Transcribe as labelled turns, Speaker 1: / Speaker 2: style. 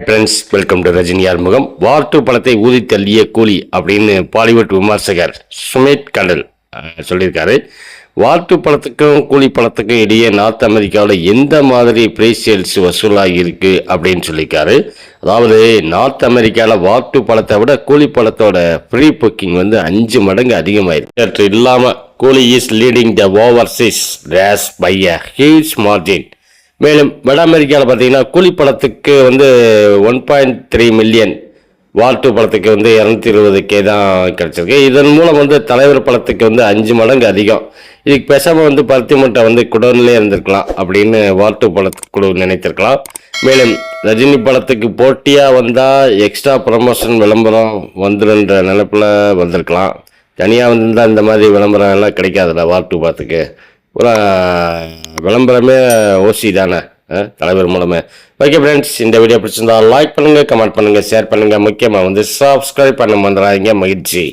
Speaker 1: Friends welcome to Rajini Arumugam வார்த்து படத்தை ஊதி தள்ளிய கூலி அப்படின்னு பாலிவுட் விமர்சகர் சுமித் கடல் சொல்லியிருக்காரு. வார்த்து படத்துக்கும் கூலி படத்துக்கும் இடையே நார்த் அமெரிக்காவில் எந்த மாதிரி ப்ரைஸ் வசூலாகி இருக்கு அப்படின்னு சொல்லியிருக்காரு. அதாவது நார்த் அமெரிக்காவில் வார்த்து படத்தை விட கூலி படத்தோட ப்ரீ புக்கிங் வந்து அஞ்சு மடங்கு அதிகமாயிருக்கு. சற்று இல்லாமல் Coolie is leading the overseas race by a huge margin மேலும் வட அமெரிக்காவில் பார்த்தீங்கன்னா கூலி படத்துக்கு வந்து ஒன் பாயிண்ட் த்ரீ மில்லியன் வால்ட்டு படத்துக்கு வந்து இரநூத்தி இருபது கே தான் கிடச்சிருக்கு. இதன் மூலம் வந்து தலைவர் படத்துக்கு வந்து அஞ்சு மடங்கு அதிகம். இதுக்கு பேசாமல் வந்து பருத்தி மூட்டை வந்து குடோன்லேயே இருந்திருக்கலாம் அப்படின்னு வால்ட்டு படத்துக்கு குழு நினைத்திருக்கலாம். மேலும் ரஜினி படத்துக்கு போட்டியாக வந்தால் எக்ஸ்ட்ரா ப்ரமோஷன் விளம்பரம் வந்துருன்ற நினப்பில் வந்திருக்கலாம். தனியாக வந்திருந்தால் இந்த மாதிரி விளம்பரம் எல்லாம் கிடைக்காதுல்ல வால்ட்டு படத்துக்கு. ஒரு விளம்பரமே ஓசி தானே தலைவர் மூலமே. ஓகே ஃப்ரெண்ட்ஸ் இந்த வீடியோ பிடிச்சிருந்தா லைக் பண்ணுங்கள் கமெண்ட் பண்ணுங்கள் ஷேர் பண்ணுங்கள் முக்கியமாக வந்து சப்ஸ்கிரைப் பண்ண மறந்துடாதீங்க மகிழ்ச்சி